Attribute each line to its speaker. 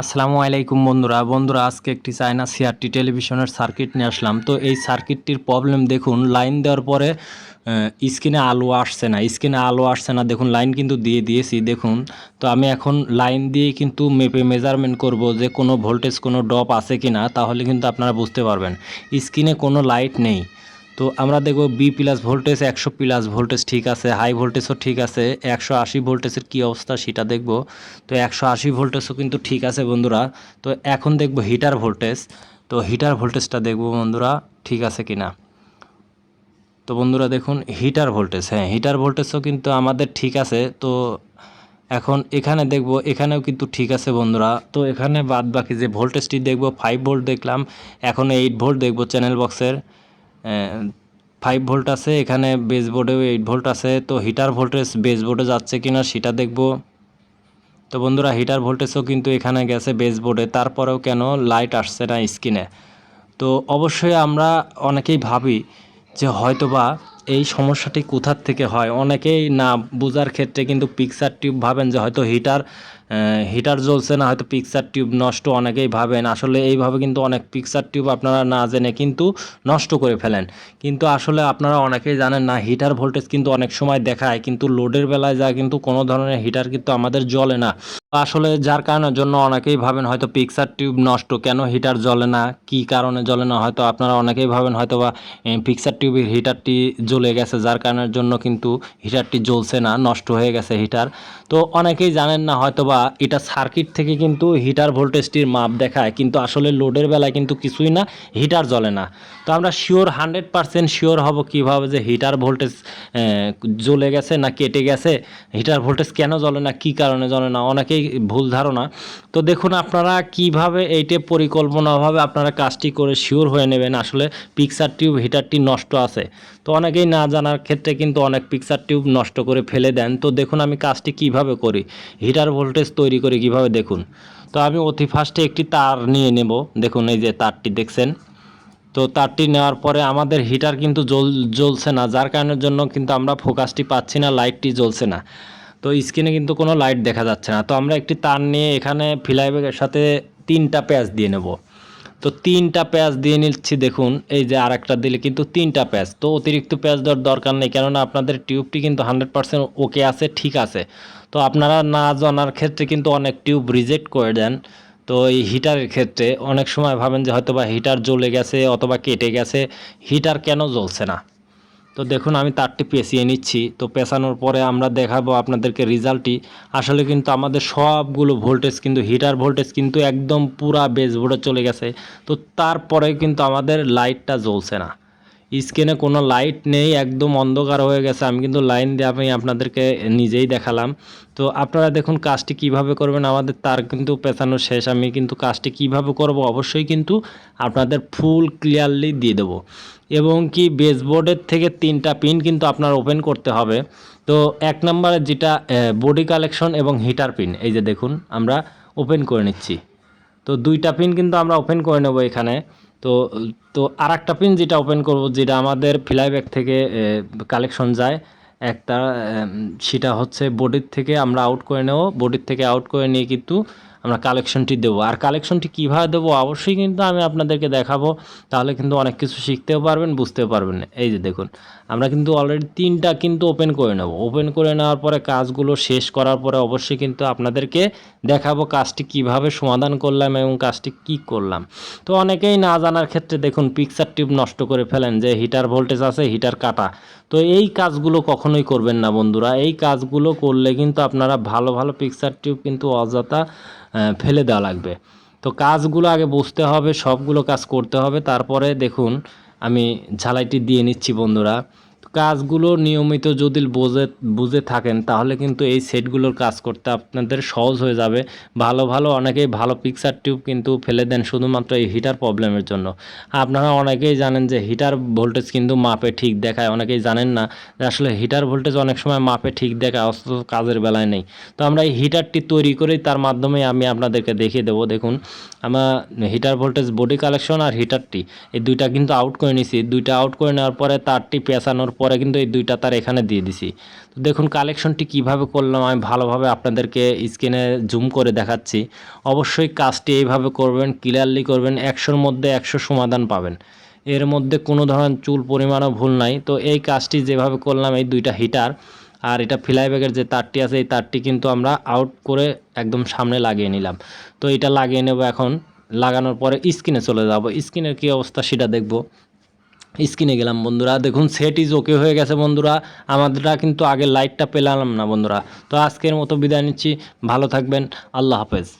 Speaker 1: আসসালামু আলাইকুম বন্ধুরা। বন্ধুরা, আজকে একটি চায়না সিআরটি টেলিভিশনের সার্কিট নিয়ে আসলাম। তো এই সার্কিটটির প্রবলেম দেখুন, লাইন দেওয়ার পরে স্ক্রিনে আলো আসছে না। স্ক্রিনে আলো আসছে না, দেখুন, লাইন কিন্তু দিয়ে দিয়েছি, দেখুন। তো আমি এখন লাইন দিয়ে কিন্তু মেপে মেজারমেন্ট করব যে কোনো ভোল্টেজ কোনো ড্রপ আছে কি না তাহলে কিন্তু আপনারা বুঝতে পারবেন। স্ক্রিনে কোনো লাইট নেই। তো আমরা দেখব বি প্লাস ভোল্টেজ একশো প্লাস ভোল্টেজ ঠিক আছে হাই ভোল্টেজও ঠিক আছে, একশো আশি ভোল্টেজের কী অবস্থা সেটা দেখব। তো একশো আশি ভোল্টেজও কিন্তু ঠিক আছে বন্ধুরা। তো এখন দেখব হিটার ভোল্টেজ তো হিটার ভোল্টেজটা দেখব বন্ধুরা ঠিক আছে কি না তো বন্ধুরা দেখুন হিটার ভোল্টেজ হ্যাঁ হিটার ভোল্টেজও কিন্তু আমাদের ঠিক আছে। তো এখন এখানে দেখব, এখানেও কিন্তু ঠিক আছে বন্ধুরা। তো এখানে বাদ বাকি যে ভোল্টেজটি দেখব ফাইভ ভোল্ট দেখলাম, এখন এইট ভোল্ট দেখব চ্যানেল বক্সের ফাইভ ভোল্ট আছে, এখানে বেস বোর্ডেও এইট ভোল্ট আছে, তো হিটার ভোল্টেজ বেস বোর্ডে যাচ্ছে কি না সেটা দেখব। তো বন্ধুরা হিটার ভোল্টেজও কিন্তু এখানে গেছে বেস বোর্ডে তারপরেও কেন লাইট আসছে না স্ক্রিনে তো অবশ্যই আমরা অনেকেই ভাবি যে হয়তোবা এই সমস্যাটি কোথার থেকে হয়? অনেকেই না বোঝার ক্ষেত্রে কিন্তু পিকচার টিউব ভাবেন যে হয়তো হিটার হিটার জ্বলছে না, হয়তো পিকচার টিউব নষ্ট অনেকেই ভাবেন। আসলে এইভাবে কিন্তু অনেক পিকচার টিউব আপনারা না জেনে কিন্তু নষ্ট করে ফেলেন। কিন্তু আসলে আপনারা অনেকেই জানেন না হিটার ভোল্টেজ কিন্তু অনেক সময় দেখায়, কিন্তু লোডের বেলায় যা কিন্তু কোনো ধরনের হিটার কিন্তু আমাদের জ্বলে না। আসলে যার কারণের জন্য অনেকেই ভাবেন হয়তো পিকচার টিউব নষ্ট। কেন হিটার জ্বলে না? কি কারণে জ্বলে না? হয়তো আপনারা অনেকেই ভাবেন হয়তো বা পিকচার টিউবের হিটারটি জ্বলে গেছে, যার কারণের জন্য কিন্তু হিটারটি জ্বলছে না, নষ্ট হয়ে গেছে হিটার। তো অনেকেই জানেন না হয়তো বা এটা সার্কিট থেকে কিন্তু হিটার ভোল্টেজটির মাপ দেখায়, কিন্তু আসলে লোডের বেলায় কিন্তু কিছুই না, হিটার জ্বলে না। তো আমরা শিওর হান্ড্রেড পারসেন্ট শিওর হব কীভাবে যে হিটার ভোল্টেজ জ্বলে গেছে না কেটে গেছে, হিটার ভোল্টেজ কেন জ্বলে না, কী কারণে জ্বলে না, অনেকেই ভুল ধারণা। তো দেখুন আপনারা কীভাবে এইটে পরিকল্পনাভাবে আপনারা কাজটি করে শিওর হয়ে নেবেন, আসলে পিকচার টিউব হিটারটি নষ্ট আছে। তো অনেকেই না জানার ক্ষেত্রে কিন্তু অনেক পিকচার টিউব নষ্ট করে ফেলে দেন। তো দেখুন আমি কাজটি কীভাবে করি। হিটার ভোল্টেজ তৈরি করি কীভাবে দেখুন। তো আমি অতি ফার্স্টে একটি তার নিয়ে নেব। দেখুন এই যে তারটি দেখছেন। তো তারটি নেওয়ার পরে আমাদের হিটার কিন্তু জ্বল, জ্বলছে না। যার কারণের জন্য কিন্তু আমরা ফোকাসটি পাচ্ছি না লাইটটি জ্বলছে না। তো স্ক্রিনে কিন্তু কোনো লাইট দেখা যাচ্ছে না। তো আমরা একটি তার নিয়ে এখানে ফিলাইব্যাগের সাথে তিনটা প্যাচ দিয়ে নেব। তো তিনটা প্যাচ দিয়ে নিচ্ছি, দেখুন, এই যে আর একটা দিলে কিন্তু তিনটা প্যাচ। তো অতিরিক্ত প্যাচ দেওয়ার দরকার নেই, কেননা আপনাদের টিউবটি কিন্তু হান্ড্রেড পারসেন্ট ওকে আছে, ঠিক আছে। তো আপনারা না জানার ক্ষেত্রে কিন্তু অনেক টিউব রিজেক্ট করে দেন। তো এই হিটারের ক্ষেত্রে অনেক সময় ভাবেন যে হয়তো বা হিটার জ্বলে গেছে অথবা কেটে গেছে, হিটার কেন জ্বলছে না? তো দেখুন, আমি তারটি পেঁচিয়ে নিচ্ছি। তো পেঁচানোর পরে আমরা দেখাবো আপনাদেরকে রেজাল্টটি। আসলে কিন্তু আমাদের সবগুলো ভোল্টেজ কিন্তু, হিটার ভোল্টেজ কিন্তু একদম পুরা বেস বোর্ডে চলে গেছে। তো তারপরে কিন্তু আমাদের লাইটটা জ্বলছে না। স্ক্রিনে কোনো লাইট নেই, একদম অন্ধকার হয়ে গেছে। আমি কিন্তু লাইন দিয়ে আমি আপনাদেরকে নিজেই দেখালাম। তো আপনারা দেখুন কাজটি কীভাবে করবেন, আমাদের তার কিন্তু পেছানো শেষ। আমি কিন্তু কাজটি কীভাবে করব অবশ্যই কিন্তু আপনাদের ফুল ক্লিয়ারলি দিয়ে দেবো। এবং কি বেসবোর্ডের থেকে তিনটা পিন কিন্তু আপনার ওপেন করতে হবে। তো এক নম্বরে যেটা বডি কালেকশন এবং হিটার পিন, এই যে দেখুন আমরা ওপেন করে নিচ্ছি। তো দুইটা পিন কিন্তু আমরা ওপেন করে নেব এখানে। তো তো আর একটা পিন যেটা ওপেন করব, যেটা আমাদের ফ্লাইব্যাক থেকে কালেকশন যায়, একটা সেটা হচ্ছে বডির থেকে আমরা আউট করে নেব। বডির থেকে আউট করে নিয়ে কিন্তু আমরা কালেকশনটি দেবো। আর কালেকশনটি কীভাবে দেবো? অবশ্যই কিন্তু আমি আপনাদেরকে দেখাবো। তাহলে কিন্তু অনেক কিছু শিখতেও পারবেন, বুঝতেও পারবেন। এই যে দেখুন, আমরা কিন্তু অলরেডি তিনটা কিন্তু ওপেন করে নেব। ওপেন করে নেওয়ার পরে কাজগুলো শেষ করার পরে অবশ্যই কিন্তু আপনাদেরকে দেখাবো কাজটি কীভাবে সমাধান করলাম এবং কাজটি কি করলাম। তো অনেকেই না জানার ক্ষেত্রে দেখুন পিকচার টিউব নষ্ট করে ফেলেন যে হিটার ভোল্টেজ আছে হিটার কাটা। তো এই কাজগুলো কখনোই করবেন না বন্ধুরা। এই কাজগুলো করলে কিন্তু আপনারা ভালো ভালো পিকচার টিউব কিন্তু অযথা ফেলে দেওয়া লাগবে। তো কাজগুলো আগে বুঝতে হবে, সবগুলো কাজ করতে হবে। তারপরে দেখুন, আমি ঝালাইটি দিয়ে নিচ্ছি বন্ধুরা। কাজগুলো নিয়মিত যদি বুঝে বুঝে থাকেন, তাহলে কিন্তু এই সেটগুলোর কাজ করতে আপনাদের সহজ হয়ে যাবে। ভালো ভালো অনেকেই ভালো পিকচার টিউব কিন্তু ফেলে দেন শুধুমাত্র এই হিটার প্রবলেমের জন্য। আপনারা অনেকেই জানেন যে হিটার ভোল্টেজ কিন্তু মাপে ঠিক দেখায়, অনেকেই জানেন না যে আসলে হিটার ভোল্টেজ অনেক সময় মাপে ঠিক দেখায়, অথচ কাজের বেলায় নেই। তো আমরা এই হিটারটি তৈরি করেই তার মাধ্যমে আমি আপনাদেরকে দেখিয়ে দেবো। দেখুন, আমরা হিটার ভোল্টেজ বডি কালেকশন আর হিটারটি এই দুইটা কিন্তু আউট করে নিছি। দুইটা আউট করে নেওয়ার পরে তারটি পেঁচানোর পরে কিন্তু এই দুইটা তার এখানে দিয়ে দিছি। তো দেখুন কালেকশনটি কীভাবে করলাম, আমি ভালোভাবে আপনাদেরকে স্ক্রিনে জুম করে দেখাচ্ছি। অবশ্যই কাজটি এইভাবে করবেন ক্লিয়ারলি করবেন, একশোর মধ্যে একশো সমাধান পাবেন। এর মধ্যে কোনো ধরনের চুল পরিমাণও ভুল নাই। তো এই কাজটি যেভাবে করলাম, এই দুইটা হিটার আর এটা ফ্লাই ব্যাগের যে তারটি আছে, এই তারটি কিন্তু আমরা আউট করে একদম সামনে লাগিয়ে নিলাম। তো এটা লাগিয়ে নেব এখন। লাগানোর পরে স্ক্রিনে চলে যাব। স্ক্রিনের কী অবস্থা সেটা দেখব। স্ক্রিনে গেলাম, বন্ধুরা। দেখুন সেট ইজ ওকে হয়ে গেছে, বন্ধুরা। আমাদেরটা কিন্তু আগে লাইটটা পেলাম না, বন্ধুরা। তো আজকের মতো বিদায় নিচ্ছি। ভালো থাকবেন। আল্লাহ হাফেজ।